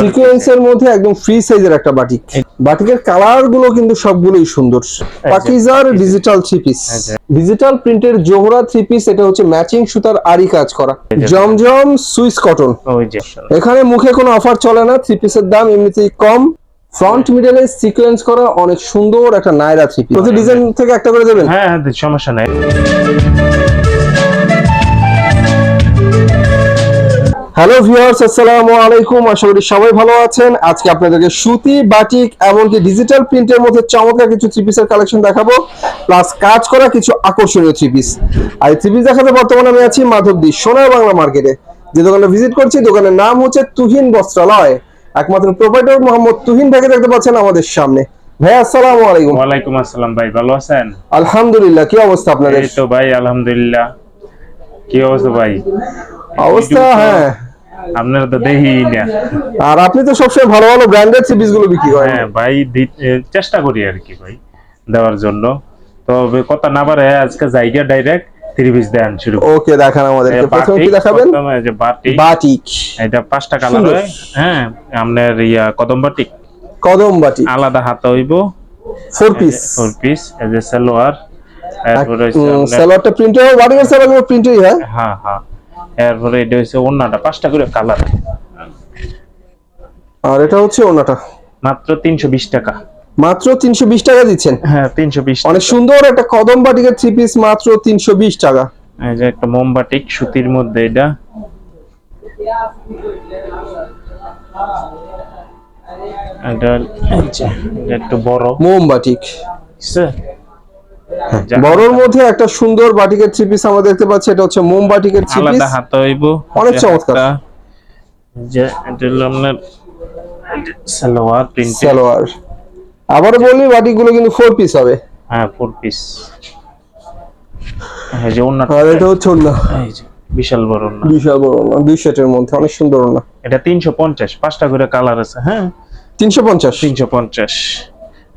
সিকোয়েন্সের মধ্যে একদম ফ্রি সাইজের একটা বাটিক বাটিকের কালারগুলো কিন্তু সবগুলোই সুন্দর। পাকিজার ডিজিটাল থ্রি পিস। ডিজিটাল প্রিন্টের জোহরা থ্রি পিস এটা হচ্ছে ম্যাচিং সুতার আরি কাজ করা। জমজম সুইস কটন এখানে মুখে কোনো অফার চলে না থ্রি পিসের দাম এমনিতেই কম। ফ্রন্ট মিডলে সিকোয়েন্স করা অনেক সুন্দর একটা নায়রা থ্রি পিস প্রতি ডিজাইন থেকে একটা করে দেবেন? হ্যাঁ হ্যাঁ সমস্যা নাই। হ্যালো ভিউয়ার্স আসসালামু আলাইকুম। আশা করি সবাই ভালো আছেন। আজকে আপনাদেরকে সুতি বাটিক এমনকি ডিজিটাল প্রিন্টের মধ্যে চমৎকার কিছু থ্রি পিসের কালেকশন দেখাবো প্লাস কাজ করা কিছু আকর্ষণীয় থ্রি পিস আর থ্রি পিস দেখাতে বর্তমানে আমি আছি মাধবদী সোনার বাংলা মার্কেটে যে দোকানে ভিজিট করছি দোকানের নাম হচ্ছে তুহিন বস্ত্রালয়। একমাত্র প্রোপাইটর মোহাম্মদ তুহিন ভাইকে দেখতে পাচ্ছেন আমাদের সামনে। ভাই আসসালামু আলাইকুম। ওয়ালাইকুম আসসালাম ভাই ভালো আছেন? আলহামদুলিল্লাহ কি অবস্থা আপনাদের? এই তো ভাই আলহামদুলিল্লাহ। কি অবস্থা ভাই? অবস্থা হ্যাঁ। আপনারা তো দেখি না। আর আপনি তো সবসময় ভালো ভালো ব্র্যান্ডেড পিসগুলো বিক্রি করেন। হ্যাঁ ভাই চেষ্টা করি আর কি ভাই দেওয়ার জন্য। তবে কথা না পারে আজকে জায়গা ডাইরেক্ট থ্রি পিস দেন শুরু ওকে দেখান আমাদেরকে। প্রথমে কি দেখাবেন? যে বাটিক। বাটিক। এটা পাঁচটা কালার হয়। হ্যাঁ আপনার ইয়া কদম বাটিক। কদম বাটিক। আলাদা হাত হইব। ফোর পিস ফোর পিস এই যে সালোয়ার। সালোয়ারটা প্রিন্টে হয় বাটিকের সালোয়ার প্রিন্টেই হয়। হ্যাঁ হ্যাঁ। এরপরে এটা হচ্ছে ওন্নাটা পাঁচটা করে কালার আর এটা হচ্ছে ওনাটা মাত্র তিনশো বিশ টাকা। মাত্র তিনশো বিশ টাকা দিচ্ছেন? হ্যাঁ তিনশো বিশ অনেক সুন্দর একটা কদম বাটিকের থ্রি পিস মাত্র তিনশো বিশ টাকা। এই যে একটা মোমবাটিক সুতির মধ্যে এটা। এটা একটু বড়। মোম বাটিক বুঝছে? যা- হ্যাঁ, বড়র মধ্যে একটা সুন্দর বাটিকের থ্রি পিস আমরা দেখতে পাচ্ছি এটা হচ্ছে মোম বাটিকের থ্রি পিস আলাদা হাত হইব। অনেক চমৎকার। যে এটা হলো আপনার সালোয়ার প্রিন্ট সালোয়ার। আবার বলি বাটিকগুলো কিন্তু ফোর পিস হবে। হ্যাঁ ফোর পিস হ্যাঁ যে ওন্না আর এটা হচ্ছে ওন্না এই যে বিশাল বড় ওন্না বিশাল বড় ওন্না দুই সেটের মধ্যে অনেক সুন্দর ওন্না এটা 350 পাঁচটা করে কালার আছে হ্যাঁ? 350 350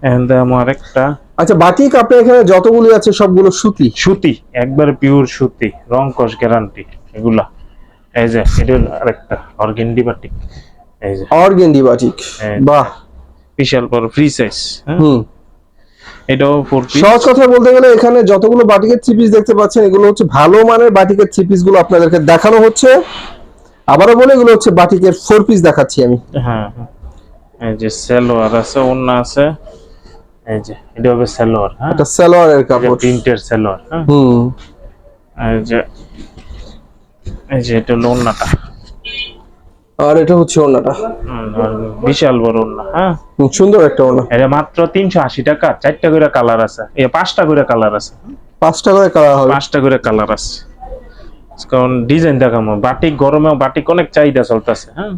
এন্ড আমার একটা আচ্ছা বাটিক আপনি এখানে যতগুলি আছে সবগুলো সুতি? সুতি একবার পিওর সুতি রং কস গ্যারান্টি এগুলা। এই যে এটা আরেকটা অর্গেন্ডি বাটিক এই যে। অর্গেন্ডি হ্যাঁ। বাটিক বাহ। বিশাল পর ফ্রি সাইজ হুম। এটাও ফোর পিস সহজ কথা বলতে গেলে এখানে যতগুলো বাটিকের থ্রি পিস দেখতে পাচ্ছেন এগুলো হচ্ছে ভালো মানের বাটিকের থ্রি পিসগুলো আপনাদেরকে দেখানো হচ্ছে। আবারও বলে এগুলো হচ্ছে বাটিকের ফোর পিস দেখাচ্ছি আমি। হ্যাঁ, হ্যাঁ। এই যে সেলোয়ার আছে ওন্না আছে। এই যে এটা হবে সেলোয়ার হ্যাঁ? এটা সালোয়ারের কাপড়। প্রিন্টের সেলোয়ার হ্যাঁ? হুম। এই যে এই যে এটা হলো ওন্নাটা আর এটা হচ্ছে ওনাটা বিশাল বড় ওন্না হ্যাঁ? সুন্দর একটা ওনা এটা মাত্র তিনশো আশি টাকা চারটা করে কালার আছে। এ পাঁচটা করে কালার আছে। পাঁচটা করে কালার হবে। পাঁচটা করে কালার আছে। কারণ ডিজাইন দেখামো বাটিক গরমেও বাটিক অনেক চাহিদা চলতেছে হ্যাঁ?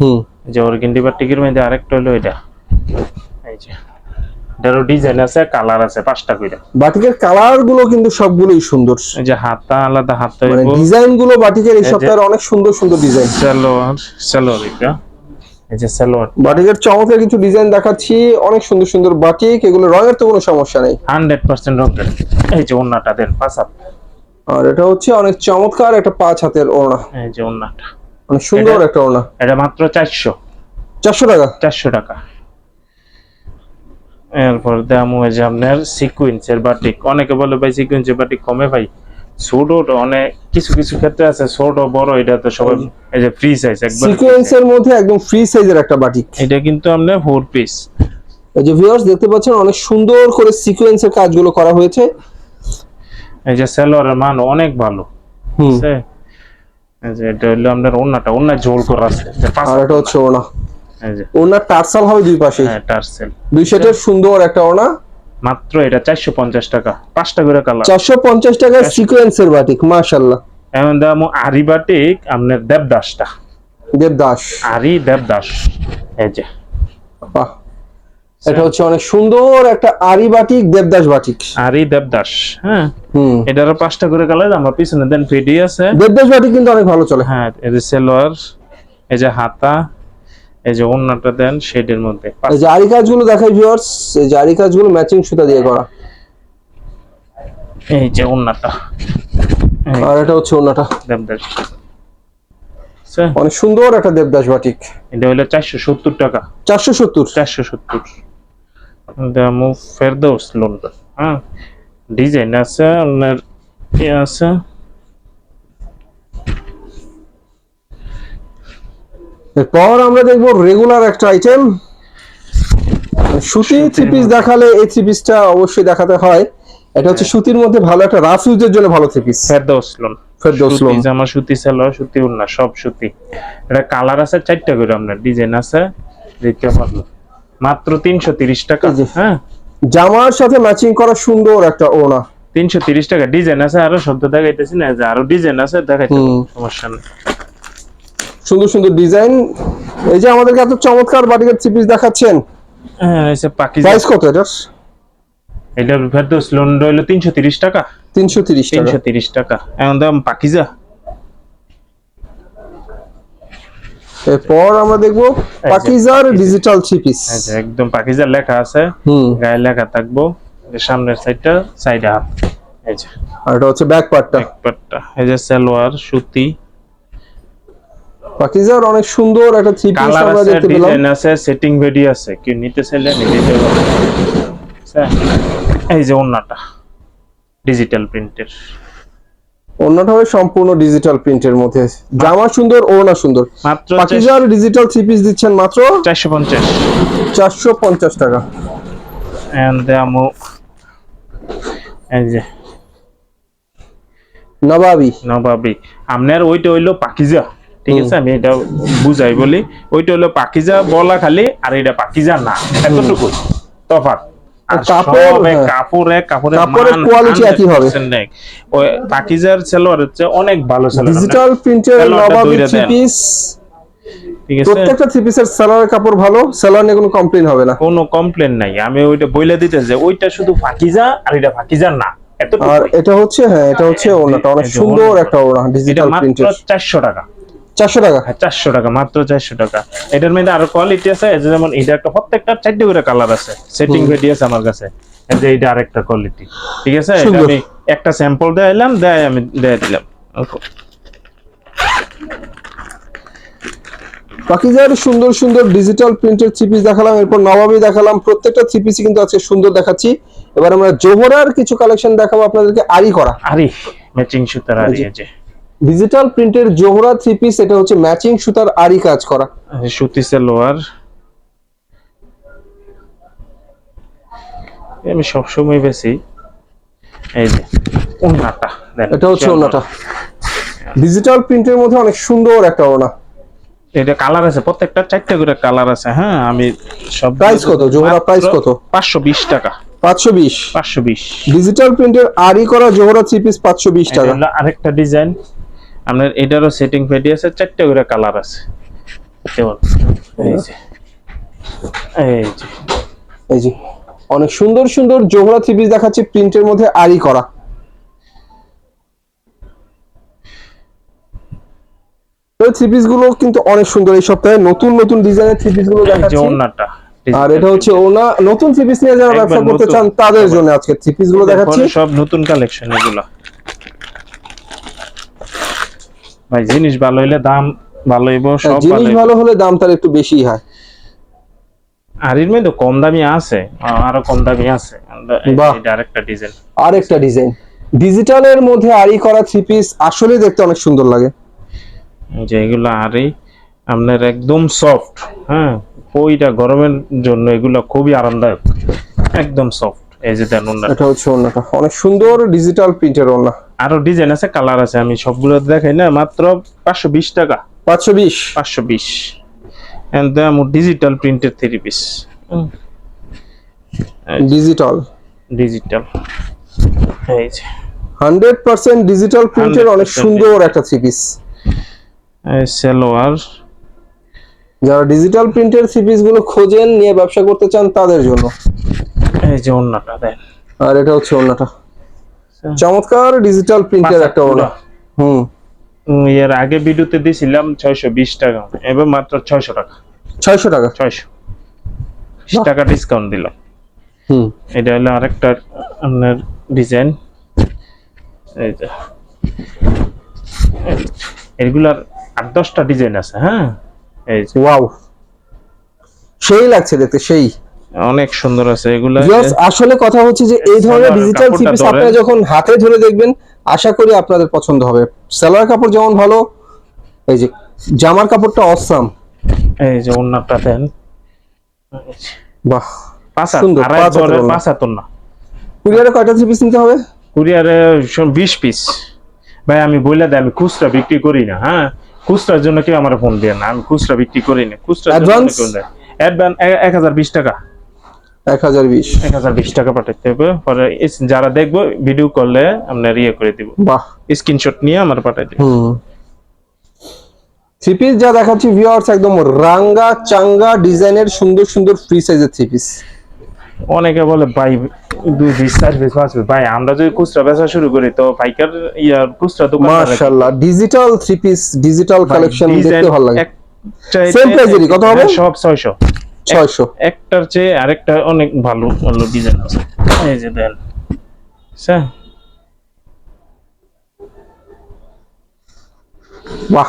হুম। যে অর্গেন্ডি বাটিকের মধ্যে আরেকটা হলো এটা। এই যে। এটারও ডিজাইন আছে কালার আছে পাঁচটা করে বাটিকের কালারগুলো কিন্তু সবগুলোই সুন্দর। যে হাতটা আলাদা হাত মানে ডিজাইনগুলো বাটিকের এই সপ্তাহের অনেক সুন্দর সুন্দর ডিজাইন সালোয়ার সালোয়ার এটা। এই যে সালোয়ার বাটিকের চমৎকার কিছু ডিজাইন দেখাচ্ছি অনেক সুন্দর সুন্দর বাটিক এগুলো রঙের তো কোনো সমস্যা নেই। হান্ড্রেড পার্সেন্ট রঙের। এই যে ওন্নাটা দেন পাঁচ হাত। আর এটা হচ্ছে অনেক চমৎকার একটা পাঁচ হাতের ওড়না। এই যে ওন্নাটা অনেক সুন্দর একটা ওড়না। এটা মাত্র চারশো। চারশো টাকা? চারশো টাকা। এরপর দাম হয়েছে আপনার সিকুয়েন্সের বাটিক অনেকে বলে ভাই সিকুয়েন্সের বাটিক কমে ভাই। ছোট অনেক কিছু কিছু ক্ষেত্রে আছে ছোট বড় এটা তো সবাই এই যে ফ্রি সাইজ একবার সিকোয়েন্সের মধ্যে একদম ফ্রি সাইজের একটা বাটিক এটা কিন্তু আপনার ফোর পিস এই যে ভিউয়ার্স দেখতে পাচ্ছেন অনেক সুন্দর করে সিকোয়েন্সের কাজগুলো করা হয়েছে। এই যে সেলোয়ারের মান অনেক ভালো। হুম। যে এটা হলো আপনার ওন্নাটা ওন্না ঝোল করা আছে। আর এটা হচ্ছে ওড়না ওড়নার টার্সাল হবে দুই পাশে। হ্যাঁ টার্সেল। দুই সেটের সুন্দর একটা ওড়না মাত্র এটা চারশো পঞ্চাশ টাকা পাঁচটা করে কালার চারশো পঞ্চাশ টাকার সিকোয়েন্সের বাটিক মাশাল্লাহ এখন দাম আরি বাটিক আপনার দেবদাসটা। দেবদাস। আরি দেবদাস। এই যে। বাহ। এটা হচ্ছে অনেক সুন্দর একটা আরি বাটিক দেবদাস বাটিক আরি দেবদাস হ্যাঁ? এটারও পাঁচটা করে কালার আমার পিছনে দেন ফিডি আছে। দেবদাস বাটিক কিন্তু অনেক ভালো চলে। হ্যাঁ এই যে সেলোয়ার এই যে হাতা এই যে ওন্নাটা দেন শেডের মধ্যে। এই যে আরি কাজগুলো দেখাই ভিউয়ার্স এই যে আরি কাজগুলো ম্যাচিং সুতা দিয়ে করা। এই যে ওন্নাটা আর এটা হচ্ছে ওড়নাটা। দেবদাস। আছে অনেক সুন্দর একটা দেবদাস বাটিক এটা হলো চারশো সত্তর টাকা। চারশো সত্তর? চারশো সত্তর। ফেরদৌস লন্ডন। হ্যাঁ ডিজাইন আছে আপনার ইয়ে আছে। এরপর আমরা দেখব রেগুলার একটা আইটেম সুতি থ্রি পিস দেখালে এই থ্রি পিসটা অবশ্যই দেখাতে হয়। এটা হচ্ছে সুতির মধ্যে ভালো একটা রাফ ইউজের জন্য ভালো three piece Ferdous lawn Ferdous lawn জামা সুতি সালোয়ার সুতি উন্না সব সুতি। এটা কালার আছে চারটা করে আপনার ডিজাইন আছে দেখতে পারল মাত্র তিনশো তিরিশ টাকা এই হ্যাঁ? জামার সাথে ম্যাচিং করা সুন্দর একটা ওনা তিনশো তিরিশ টাকা ডিজাইন আছে আরও শব্দ দেখাইতেছি না যে আরও ডিজাইন আছে দেখাইতে সমস্যা নেই। সুন্দর সুন্দর ডিজাইন। এই যে আমাদেরকে এত চমৎকার বাটিকের থ্রি পিস দেখাচ্ছেন। হ্যাঁ পাকিস্তান প্রাইস কত এটার? এটা ফেরদৌস লোন রইল তিনশো তিরিশ টাকা। তিনশো তিরিশ টাকা। তিনশো তিরিশ টাকা। এখন দাম পাকিজা। এরপর আমরা দেখব পাকিজার ডিজিটাল থ্রি পিস একদম পাকিজার লেখা আছে। হুম। গায়ে লেখা থাকব। সামনের সাইডটা সাইডে হাত এই যে। আর এটা হচ্ছে ব্যাক পার্টটা একবারটা এই যে সালোয়ার সুতি। পাকিজার অনেক সুন্দর একটা থ্রি পিস আমরা দেখতে পেলাম। ডিজাইন আছে সেটিং ভেডি আছে। কি নিতে চাইলে নিতে পারবে আচ্ছা, এই যে ওন্নাটা ডিজিটাল প্রিন্টের অন্যটা হবে সম্পূর্ণ ডিজিটাল প্রিন্টের মধ্যে। জামা সুন্দর ওড়না সুন্দর। মাত্র পাকিজার ডিজিটাল থ্রি পিস দিচ্ছেন মাত্র চারশো পঞ্চাশ। চারশো পঞ্চাশ টাকা। এন্ড দামও এই যে নবাবি। নবাবি। আপনার ওইটা হইল পাকিজা। ঠিক আছে আমি এটা বুঝাই বলি। ওইটা হলো পাকিজা বলা খালি আর এটা পাকিজা না। এতটুকু তফাৎ। হ্যাঁ। কাপড় এক কাপড়ের কাপড়ের মান quality একই হবে। 100% এক। ওই পাকিজার সেলোয়ার অনেক ভালো ডিজিটাল প্রিন্টের ঠিক প্রত্যেকটা থ্রি পিসের সালোয়ারের কাপড় ভালো সালোয়ার নিয়ে কোনো কমপ্লেন হবে না। কোনো কমপ্লেন নাই। আমি ওইটা বইলে দিতে যে ওইটা শুধু ফাকিজা আর এটা ফাকিজা না। আর এটা হচ্ছে হ্যাঁ এটা হচ্ছে অনেক এই সুন্দর একটা ডিজিটাল প্রিন্টের টাকা। চারশো টাকা চারশো টাকা মাত্র চারশো টাকা। এটার মধ্যে আরও কোয়ালিটি আছে যেমন এটা একটা প্রত্যেকটা চারটে করে কালার আছে। সেটিং আছে আমার কাছে। যে এটা আরেকটা কোয়ালিটি ঠিক আছে? সুন্দর। আমি একটা স্যাম্পল দেখাইলাম দেয় আমি দেয় দিলাম। পাকিজার সুন্দর সুন্দর ডিজিটাল প্রিন্টের থ্রি দেখালাম এরপর নবাবি দেখালাম প্রত্যেকটা থ্রি কিন্তু আজকে সুন্দর দেখাচ্ছি। এবার আমরা জোহরার কিছু কালেকশন দেখাবো আপনাদেরকে আরি করা। আরি ম্যাচিং সুতার আরি আছে ডিজিটাল প্রিন্টের জোহরা থ্রি পিস এটা হচ্ছে ম্যাচিং সুতার আরি কাজ করা। সুতি সালোয়ার। আমি সবসময় বেশি এই যে ওন্নাটা দেন এটা হচ্ছে ওনাটা ডিজিটাল প্রিন্টের মধ্যে অনেক সুন্দর একটা ওনা এটা কালার আছে প্রত্যেকটা চারটা করে কালার আছে হ্যাঁ আমি সব Price কত? জোহরা price কত? পাঁচশো বিশ টাকা। পাঁচশো বিশ। পাঁচশো বিশ। ডিজিটাল প্রিন্টের আরি করা জোহরা থ্রি পিস পাঁচশো বিশ টাকা। আরেকটা ডিজাইন আপনার এটারও সেটিং ফেটি আছে চারটা করে কালার আছে। যেমন এই যে। এই যে। এই যে। অনেক সুন্দর সুন্দর জোহরা থ্রি পিস দেখাচ্ছি প্রিন্টের মধ্যে আরি করা। থ্রি পিসগুলো কিন্তু অনেক সুন্দর এই সপ্তাহে। নতুন নতুন ডিজাইনের থ্রি পিসগুলো দেখাচ্ছি। আর এটা হচ্ছে ওনা নতুন থ্রি পিস নিয়ে যারা ব্যবসা করতে চান তাদের জন্য আজকে থ্রি পিসগুলো দেখাচ্ছি। সব নতুন কালেকশন এগুলো। ভাই জিনিস ভালো হইলে দাম ভালো হইব সব ভালো জিনিস ভালো হলে দাম তার একটু বেশি হয়। আর এর মধ্যে কম দামি আছে আরও কম দামি আছে। আরেকটা ডিজাইন আর একটা ডিজাইন ডিজিটালের মধ্যে আরি করা থ্রি পিস আসলে দেখতে অনেক সুন্দর লাগে। যে এগুলো আরই আপনার একদম সফট হ্যাঁ? ওইটা গরমের জন্য এগুলো খুবই আরামদায়ক। একদম সফট এই যে দেন ওনার এটা হচ্ছে ওনাটা অনেক সুন্দর ডিজিটাল প্রিন্টের ওনা আরও ডিজাইন আছে কালার আছে আমি সবগুলো দেখাই না মাত্র পাঁচশো বিশ টাকা। পাঁচশো বিশ। পাঁচশো বিশ। এন্ড দাম ডিজিটাল প্রিন্টের থ্রি পিস ডিজিটাল ডিজিটাল এই যে। হান্ড্রেড পার্সেন্ট ডিজিটাল প্রিন্টের অনেক সুন্দর একটা থ্রি পিস এই সালোয়ার। যারা ডিজিটাল প্রিন্টের থ্রি পিসগুলো খোঁজেন নিয়ে ব্যবসা করতে চান তাদের জন্য। এই যে ওন্নাটা দেন। আর এটা হচ্ছে ওনাটা চমৎকার ডিজিটাল প্রিন্টের একটা ওনা হুম। এর আগে ভিডিওতে দিয়েছিলাম ছয়শো বিশ টাকা। এবার মাত্র ছয়শো টাকা। ছয়শো টাকা? ছয়শো। টাকা ডিসকাউন্ট দিলাম। হুম। এটা হলো আরেকটা আপনার ডিজাইন এই যে। এগুলার আট দশটা ডিজাইন আছে হ্যাঁ? এই যে। ওয়াও সেই লাগছে দেখতে সেই। অনেক সুন্দর আছে এগুলা আসলে কথা হচ্ছে যে এই ধরনের ডিজিটাল থ্রি পিস আপনারা যখন হাতে ধরে দেখবেন আশা করি আপনাদের পছন্দ হবে। সালোয়ার কাপড় যেমন ভালো এই যে জামার কাপড়টা অসাম এই যে ওন্নাটা দেন। বাহ পাঁচ সুন্দর, পাঁচ হাত ওন্না। কুরিয়ারে কয়টা থ্রি পিস নিতে হবে? কুরিয়ারে বিশ পিস ভাই আমি বইলা দেয় আমি খুচরা বিক্রি করি না হ্যাঁ? খুচরার জন্য কেউ আমার ফোন দিয়ে না আমি খুচরা বিক্রি করি না। খুচরা? অ্যাডভান্স এক হাজার বিশ টাকা। টাকা পাঠাতে হবে। পরে যারা দেখব ভিডিও করলে আপনার ইয়ে করে দিব। বাহ। স্ক্রিনশট নিয়ে আমার পাঠাই দিব। থ্রি পিস যা দেখাচ্ছি ভিউয়ার্স একদম রাঙ্গা চাঙ্গা ডিজাইনের সুন্দর সুন্দর ফ্রি সাইজের থ্রি পিস অনেকে বলে ভাই দুই পিস চার পিস পাঁচ পিস ভাই আমরা যদি খুচরা বেচা শুরু করি তো পাইকার ইয়ার খুচরা দোকান মাশাআল্লাহ digital three piece digital collection দেখতে ভালো লাগে। price কত হবে? হ্যাঁ, সব ছয়শো। ছয়শো। একটার চেয়ে আরেকটা অনেক ভালো ভালো ডিজাইন আছে। এই যে দেন। আচ্ছা। বাহ।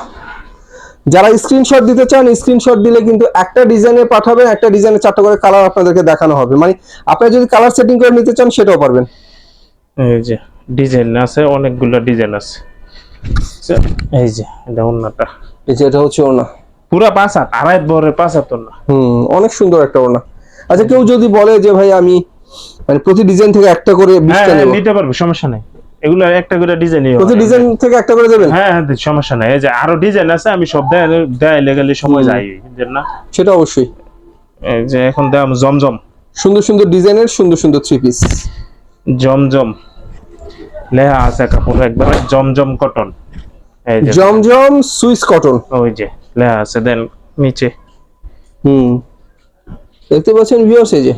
যারা স্ক্রিনশট দিতে চান স্ক্রিনশট দিলে কিন্তু একটা ডিজাইনে পাঠাবেন একটা ডিজাইনে চারটা করে কালার আপনাদেরকে দেখানো হবে। মানে আপনারা যদি কালার সেটিং করে নিতে চান সেটাও পারবেন। এই যে ডিজাইন আছে অনেকগুলো ডিজাইন আছে। আচ্ছা, এই যে এটা অন্যটা এই যে এটা হচ্ছে ওনা পুরা পাঁচ হাত আড়াই বরের পাঁচ হাত না হুম অনেক সুন্দর একটা ওনা আচ্ছা কেউ যদি বলে যে ভাই আমি মানে প্রতি ডিজাইন থেকে একটা করে হ্যাঁ হ্যাঁ, নিতে পারবে সমস্যা নাই। এগুলো একটা করে ডিজাইন প্রতি ডিজাইন থেকে একটা করে দেবেন? হ্যাঁ হ্যাঁ সমস্যা নাই। এই যে আরও ডিজাইন আছে আমি সব দেয় দেয় লেগালে সময় যাই না? সেটা অবশ্যই। এই যে এখন দাম জমজম। সুন্দর সুন্দর ডিজাইনের সুন্দর সুন্দর থ্রি পিস জমজম। লেহা আছে কাপড় একবার Zamzam cotton Zamzam Swiss cotton ওই যে। লেহা আছে দেন নিচে। হুম। দেখতে পাচ্ছেন ভিউয়ার্স এই যে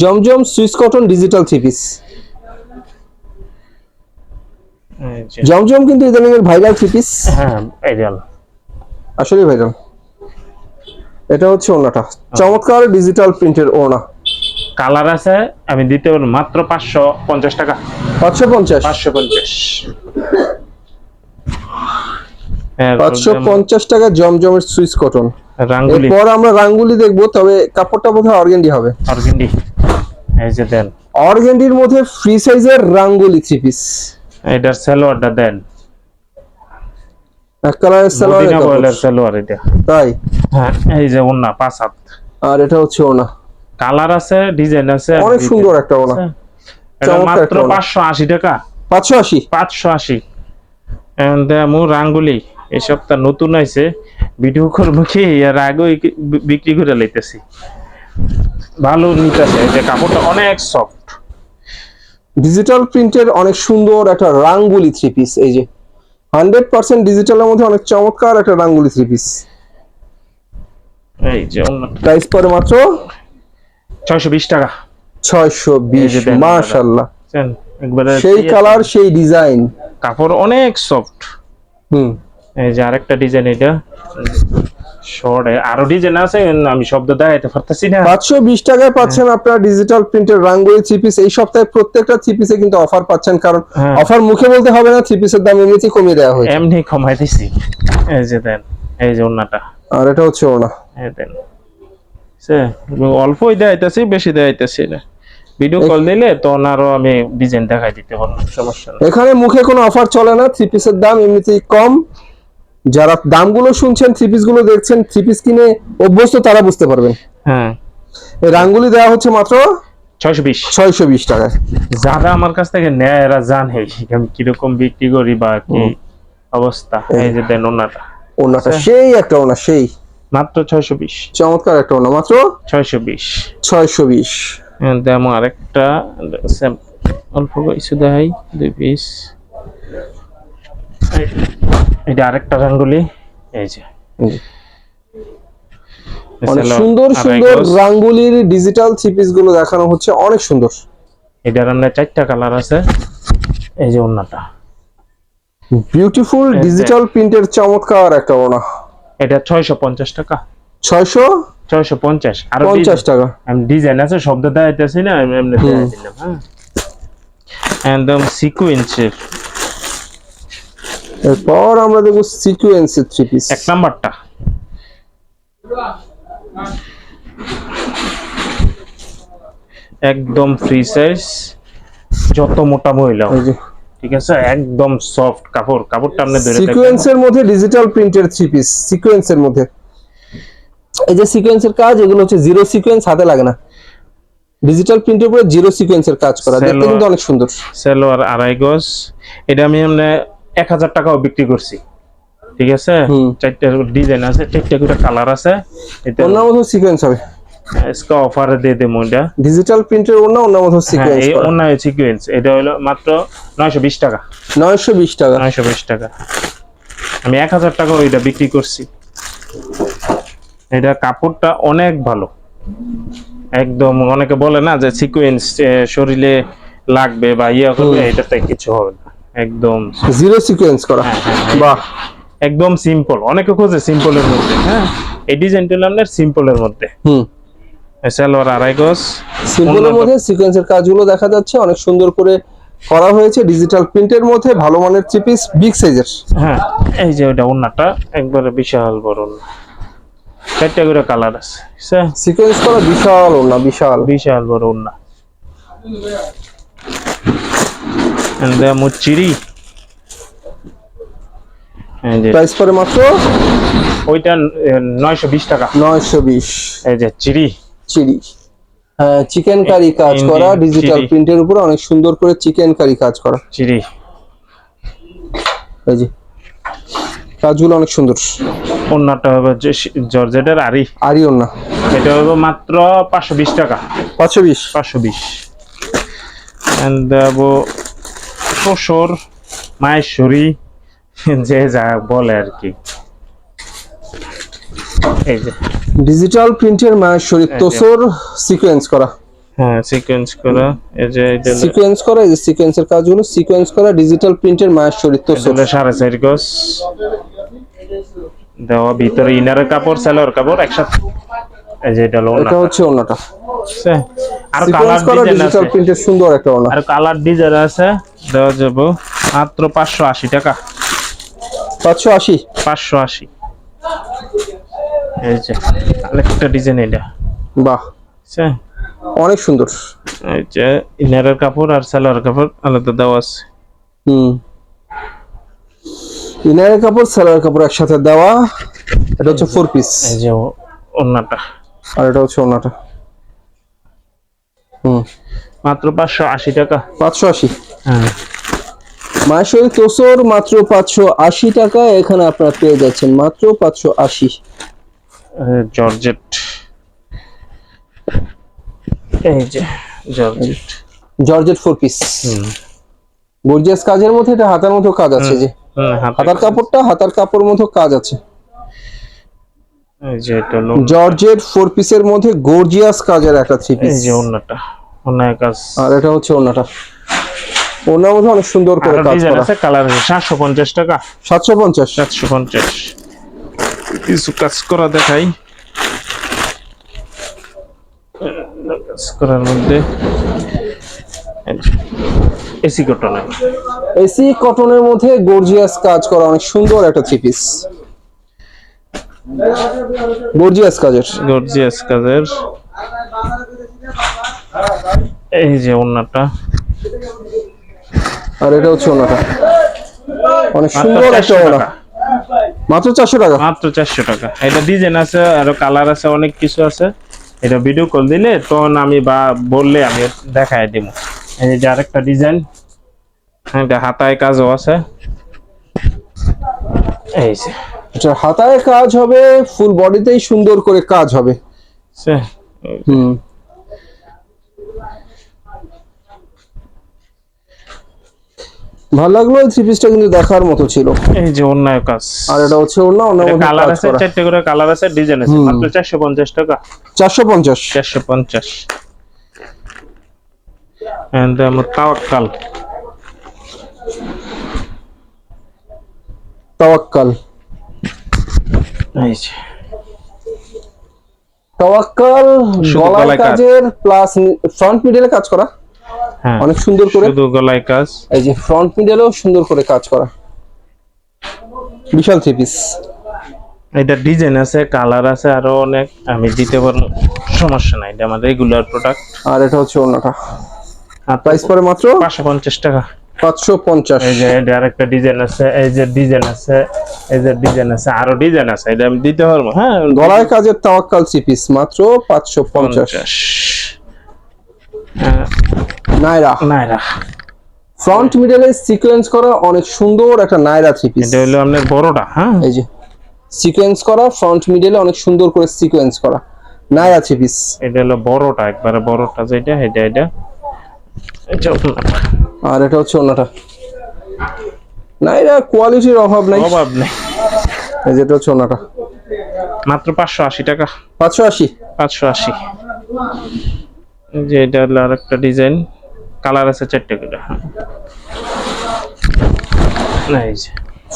Zamzam Swiss cotton digital three piece Zamzam কিন্তু ইদানিং এর ভাইরাল থ্রি পিস হ্যাঁ আইডিয়াল আসলে ভাইরাল এটা হচ্ছে ওনাটা। চমৎকার ডিজিটাল প্রিন্টের ওনা। কালার আছে আমি দিতে পারব মাত্র পাঁচশো পঞ্চাশ টাকা। পাঁচশো পঞ্চাশ। পাঁচশো পঞ্চাশ। পাঁচশো পঞ্চাশ টাকা জমজমের সুইস কটন। রাঙ্গুলি। এরপর আমরা রাঙ্গুলি দেখব তবে কাপড়টা বোধহয় অর্গেন্ডি হবে। অর্গেন্ডি। এই যে দেন। অর্গেন্ডির মধ্যে ফ্রি সাইজের রাঙ্গুলি থ্রি পিস এটার সালোয়ারটা দেন। এক কালারের সালোয়ার বয়েলের সালোয়ার এটা। তাই? হ্যাঁ এই যে ওন্না পাঁচ হাত। আর এটা হচ্ছে ওনা কালার আছে ডিজাইন আছে অনেক সুন্দর একটা ওনা এটা মাত্র একটা ওড়না। পাঁচশো আশি টাকা। পাঁচশো আশি? পাঁচশো আশি। মু রাঙ্গুলি। এই সপ্তাহ নতুন আইছে ভিডিও করব কি এর আগে বিক্রি করে লাইতেছি। ভালো নিতেছে যে কাপড়টা অনেক সফট ডিজিটাল প্রিন্টের অনেক সুন্দর একটা রাঙ্গুলি থ্রি পিস এই যে। হান্ড্রেড পার্সেন্ট ডিজিটালের মধ্যে অনেক চমৎকার একটা রাঙ্গুলি থ্রি পিস এই যে প্রাইস পরে মাত্র? ছয়শো বিশ টাকা। ছয়শো বিশ মাশাল্লাহ সেই কালার সেই ডিজাইন কাপড় অনেক সফট হুম। এই যে আরেকটা ডিজাইন এটা। শর্ট আরও ডিজাইন আছে আমি শব্দ দেখাইতে পারতেছি না। পাঁচশো বিশ টাকায় পাচ্ছেন আপনারা ডিজিটাল প্রিন্টের রাঙ্গুলি থ্রি এই সপ্তাহে প্রত্যেকটা থ্রি কিন্তু অফার পাচ্ছেন কারণ। অফার মুখে বলতে হবে না থ্রি দাম এমনিতেই কমিয়ে দেওয়া হয়েছে। এমনি কমাই দিছি। এই যে দেন এই যে ওন্নাটা আর এটা হচ্ছে ওনা এই দেন। সে অল্পই দেখাইতেছি বেশি দেখাইতেছি না। ভিডিও কল দিলে তখন আরও আমি ডিজাইন দেখাই দিতে পারব সমস্যা এখানে মুখে কোনো অফার চলে না থ্রি পিসের দাম এমনিতেই কম। যারা দামগুলো শুনছেন থ্রি পিসগুলো দেখছেন থ্রি পিস কিনে অভ্যস্ত তারা বুঝতে পারবেন। হ্যাঁ। এই রাঙ্গুলি দেওয়া হচ্ছে মাত্র ছয়শো বিশ। ছয়শো বিশ টাকায় যারা আমার কাছ থেকে নেয় এরা জানে আমি কীরকম বিক্রি করি বা কি অবস্থা। এই যে দেন ওনাটা। ওনাটা সেই একটা ওনা সেই। মাত্র ছয়শো বিশ। চমৎকার একটা ওনা মাত্র ছয়শো বিশ। ছয়শো বিশ। দেম আরেকটা অল্প কিছু দেখাই দুই পিস এটা আরেকটা রাঙ্গুলি এই যে। অনেক সুন্দর সুন্দর। রাঙ্গুলির ডিজিটাল থ্রি পিসগুলো দেখানো হচ্ছে অনেক সুন্দর। এটা রান্নায় চারটা কালার আছে এই যে ওন্নাটা। বিউটিফুল ডিজিটাল প্রিন্টের চমৎকার একটা ওনা। এটা ছয়শো পঞ্চাশ টাকা। ছয়শো? ছয়শো পঞ্চাশ। আর পঞ্চাশ টাকা। আমি ডিজাইন আছে শব্দ দেখাইতেছি না আমি এমনি দিলাম হ্যাঁ। একদম সিকুয়েন্সের এরপর আমরা দেখব সিকুয়েন্সের থ্রি পিস এক নাম্বারটা। একদম ফ্রি সাইজ যত মোটা মহিলা হোক, এই যে। ঠিক আছে? একদম সফট কাপড়। কাপড়টা আপনি ধরে সিকোয়েন্সের মধ্যে ডিজিটাল প্রিন্টের থ্রি পিস সিকোয়েন্সের মধ্যে। এই যে সিকোয়েন্সের কাজ এগুলো হচ্ছে জিরো সিকোয়েন্স হাতে লাগে না। ডিজিটাল প্রিন্টের উপরে জিরো সিকোয়েন্সের কাজ করা। দেখতে কিন্তু অনেক সুন্দর। সেলোয়ার আড়াই গজ। এটা আমি এমনি এক হাজার টাকাও বিক্রি করছি। ঠিক আছে? চারটা ডিজাইন আছে চারটা করে কালার আছে। এটা অন্য মতো সিকোয়েন্স হবে। এসকো অফারে দিয়ে দেবো এটা। ডিজিটাল প্রিন্টের অন্য অন্য মতো সিকোয়েন্স এই অন্য সিকোয়েন্স এটা হলো মাত্র 920 টাকা। 920 টাকা। 920 টাকা। আমি 1000 টাকা ওইটা বিক্রি করছি। এটা কাপড়টা অনেক ভালো। একদম অনেকে বলে না যে সিকোয়েন্স শরীরে লাগবে বা ইয়া করবে এটাতে কিছু হবে না। একদম জিরো সিকোয়েন্স করা। হ্যাঁ, হ্যাঁ, বাহ। একদম সিম্পল অনেকে খোঁজে সিম্পলের মধ্যে হ্যাঁ? এই ডিজাইনটা আপনার সিম্পলের মধ্যে। হুম। সালোয়ার আড়াই গজ। সিম্পলের মধ্যে সিকোয়েন্সের কাজগুলো দেখা যাচ্ছে। অনেক সুন্দর করে করা হয়েছে ডিজিটাল প্রিন্টের মধ্যে। ভালো মানের চিপিস বিগ সাইজের হ্যাঁ এই যে ওটা ওন্নাটা একবারে বিশাল বড় ওন্না চারটা করে কালার আছে? সিকোয়েন্স করা বিশাল না বিশাল। বিশাল বড় ওন্না And the মুচিরি প্রাইস পরে মাত্র? ওইটা নয়শো বিশ টাকা। নয়শো বিশ। এই যে চিলি হ্যাঁ চিকেন কারি কাজ করা ডিজিটাল। প্রিন্টের উপরে অনেক সুন্দর করে চিকেন কারি কাজ করা। চিরি এই যে কাজগুলো অনেক সুন্দর। ওন্নাটা হবে জর্জেটের আরি। আরিও না এটা হবে মাত্র পাঁচশো বিশ টাকা। পাঁচশো বিশ। পাঁচশো বিশ। দেবো শ্বশুর মায়েশ্বরী যে যা বলে আর কি। এই যে। ডিজিটাল প্রিন্টের এই তোসর সিকোয়েন্স করা। হ্যাঁ সিকোয়েন্স করা। এই যে এটা সিকোয়েন্স করা এই যে সিকোয়েন্সের কাজগুলো সিকোয়েন্স করা ডিজিটাল প্রিন্টের তোসর সাড়ে চার গজ। দেওয়া ভিতরে ইনারের কাপড় সেলোর কাপড় একসাথে। এই যে এটা হলো এটা হচ্ছে অন্যটা আর কালার করা ডিজাইন আছে। প্রিন্টের সুন্দর একটা ওনা। আর কালার ডিজাইন আছে। দেওয়া যাব মাত্র পাঁচশো আশি টাকা। পাঁচশো আশি? পাঁচশো আশি। এই যে আরেকটা ডিজাইন এটা। বাহ? অনেক সুন্দর। এই যে ইনারের কাপড় আর সালোয়ার কাপড় আলাদা দেওয়া আছে। হুম। ইনারের কাপড় সালোয়ার কাপড় একসাথে দেওয়া। এটা হচ্ছে ফোর পিস এই যে আর এটা হচ্ছে ওনাটা হুম। মাত্র পাঁচশো আশি টাকা। পাঁচশো আশি? হ্যাঁ। মাসের তোসর মাত্র পাঁচশো আশি টাকা। এখানে আপনারা পেয়ে যাচ্ছেন মাত্র পাঁচশো আশি। জর্জেট। এই যে georgette. Georgette four piece. Hmm. Gorgeous কাজের মধ্যে এটা হাতার মতো কাজ আছে যে। হাতে- হাতার কাপড়টা হাতার কাপড় মতো কাজ আছে। জর্জেট ফোর পিসের মধ্যে গর্জিয়াস কাজের একটা থ্রি এই পিস যে ওড়নাটা ওড়নায় কাজ আর এটা হচ্ছে ওনাটা ওনার মধ্যে অনেক সুন্দর করে কাজ করা। আছে কালার আছে সাতশো পঞ্চাশ টাকা। সাতশো পঞ্চাশ। সাতশো পঞ্চাশ। কিছু কাজ করা দেখাই। কাজ করার মধ্যে এসি কটনের। এসি কটনের মধ্যে গর্জিয়াস কাজ করা অনেক সুন্দর একটা থ্রি পিস গর্জিয়াস কাজের। গর্জিয়াস কাজের। এই যে ওড়নাটা। আর এটা হচ্ছে ওনাটা অনেক সুন্দর একটা ওনা মাত্র চারশো টাকা? মাত্র চারশো টাকা। এটা ডিজাইন আছে আরও কালার আছে অনেক কিছু আছে। এটা ভিডিও কল দিলে তখন আমি বা বললে আমি দেখাই দিব। এই যে আরেকটা ডিজাইন। এটা হাতায় কাজও আছে। এই যে। এটা হাতায় কাজ হবে ফুল বডিতেই সুন্দর করে কাজ হবে। হুম। ভালো লাগল থ্রি পিসটা কিন্তু দেখার মতো ছিল। এই যে অন্যায় কাজ। আর এটা হচ্ছে অন্য অন্য কালার আছে চারটে করে কালার আছে ডিজাইন আছে। মাত্র চারশো পঞ্চাশ টাকা। চারশো পঞ্চাশ। চারশো পঞ্চাশ। And আমার তাওয়াক্কাল। তাওয়াক্কাল। এই যে। তাওয়াক্কাল গলায় গলায় কাজের প্লাস ফ্রন্ট মিডলে কাজ করা। হ্যাঁ অনেক সুন্দর করে। শুধু গলায় কাজ। এই যে ফ্রন্ট মিডলেও সুন্দর করে কাজ করা। বিশাল থ্রি পিস এটা ডিজাইন আছে কালার আছে আরও অনেক। আমি দিতে পারব সমস্যা নাই এটা আমার রেগুলার প্রোডাক্ট আর এটা হচ্ছে অন্যটা। আর প্রাইস পরে মাত্র পাঁচশো পঞ্চাশ টাকা। পাঁচশো পঞ্চাশ। এই যে এটা আরেকটা ডিজাইন আছে এই যে ডিজাইন আছে এই যে ডিজাইন আছে আরও ডিজাইন আছে এটা আমি দিতে পারব। হ্যাঁ গলায় কাজের তাওয়াক্কাল থ্রি মাত্র পাঁচশো পঞ্চাশ। পঞ্চাশ। নাইরা নাইরা ফ্রন্ট মিডলে সিকোয়েন্স করা অনেক সুন্দর একটা নাইরা থ্রি পিস এটা হলো আপনার বড়টা হ্যাঁ। এই যে সিকোয়েন্স করা ফ্রন্ট মিডলে অনেক সুন্দর করে সিকোয়েন্স করা। নাইরা থ্রি পিস এটা হলো বড়টা একবারে বড়টা যেটা এটা এটা। আর এটা হচ্ছে অন্যটা। নাইরা কোয়ালিটির অভাব নাই। অভাব নেই। এই যেটা হচ্ছে অন্যটা। মাত্র পাঁচশো আশি টাকা। পাঁচশো আশি? পাঁচশো আশি। যে এটা হলো আর একটা ডিজাইন। কালার আছে চারটে করে। না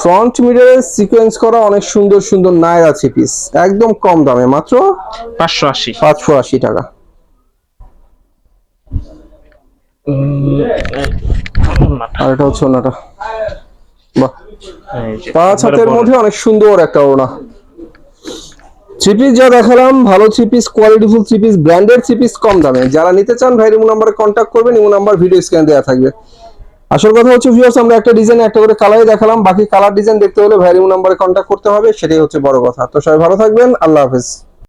ফ্রন্ট মিডলে সিকোয়েন্স করা অনেক সুন্দর সুন্দর নাইরা থ্রি পিস একদম কম দামে মাত্র পাঁচশো আশি। পাঁচশো আশি টাকা। আর এটা হচ্ছে অন্যটা বাহ। পাঁচ হাতের মধ্যে অনেক সুন্দর একটা ওড়না। থ্রি পিস যা দেখালাম ভালো থ্রি পিস কোয়ালিটিফুল থ্রি পিস ব্র্যান্ডেড থ্রি কম দামে। যারা নিতে চান ভাই ইমো নাম্বারে কন্ট্যাক্ট করবেন ইমো নাম্বার ভিডিও স্ক্যান দেওয়া থাকবে। আসল কথা হচ্ছে ভিউয়ার্স আমরা একটা ডিজাইন একটা করে কালারই দেখালাম। বাকি কালার ডিজাইন দেখতে হলে ভাই ইমো নাম্বারে কন্ট্যাক্ট করতে হবে সেটাই হচ্ছে বড় কথা। তো সবাই ভালো থাকবেন আল্লাহ হাফেজ।